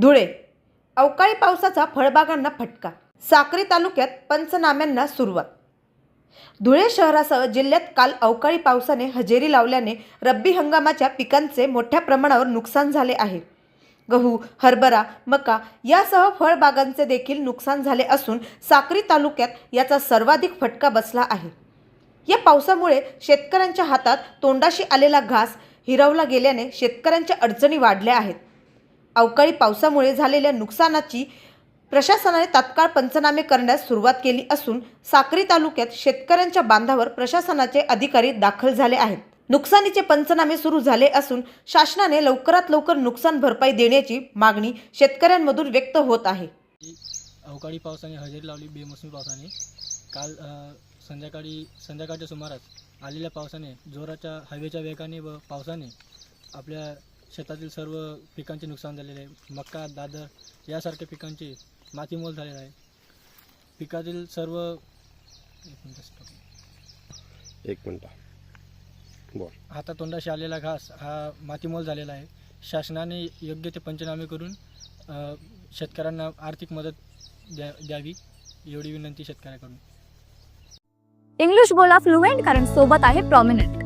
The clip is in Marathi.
धुळे. अवकाळी पावसाचा फळबागांना फटका. साक्री तालुक्यात पंचनाम्यांना सुरुवात. धुळे शहरासह जिल्ह्यात काल अवकाळी पावसाने हजेरी लावल्याने रब्बी हंगामाच्या पिकांचे मोठ्या प्रमाणावर नुकसान झाले आहे. गहू हरभरा मका यासह फळबागांचे देखील नुकसान झाले असून साक्री तालुक्यात याचा सर्वाधिक फटका बसला आहे. या पावसामुळे शेतकऱ्यांच्या हातात तोंडाशी आलेला घास हिरवला गेल्याने शेतकऱ्यांच्या अडचणी वाढल्या आहेत. अवकाळी पावसामुळे झालेल्या नुकसानाची प्रशासनाने तात्काळ पंचनामे करण्यास सुरुवात केली असून साक्री तालुक्यात शेतकऱ्यांच्या बांधावर प्रशासनाचे अधिकारी दाखल झाले आहेत. नुकसानीचे पंचनामे सुरू झाले असून शासनाने लवकरात लवकर नुकसान भरपाई देण्याची मागणी शेतकऱ्यांमधून व्यक्त होत आहे. अवकाळी पावसाने हजेरी लावली बेमोसमी पावसाने. काल संध्याकाळी संध्याकाळच्या सुमारास आलेल्या पावसाने जोराच्या हवेच्या वेगाने व पावसाने आपल्या शेतातील सर्व पिकांचे नुकसान झालेले आहे. मका दादर यासारख्या पिकांचे मातीमोल झालेला आहे. पिकातील सर्व एक मिनिट बोल. हातातोंडाशी आलेला घास हा मातीमोल झालेला आहे. शासनाने योग्य ते पंचनामे करून शेतकऱ्यांना आर्थिक मदत द्या द्यावी एवढी विनंती शेतकऱ्याकडून. इंग्लिश बोला फ्लुएंट कारण सोबत आहे प्रॉमिनंट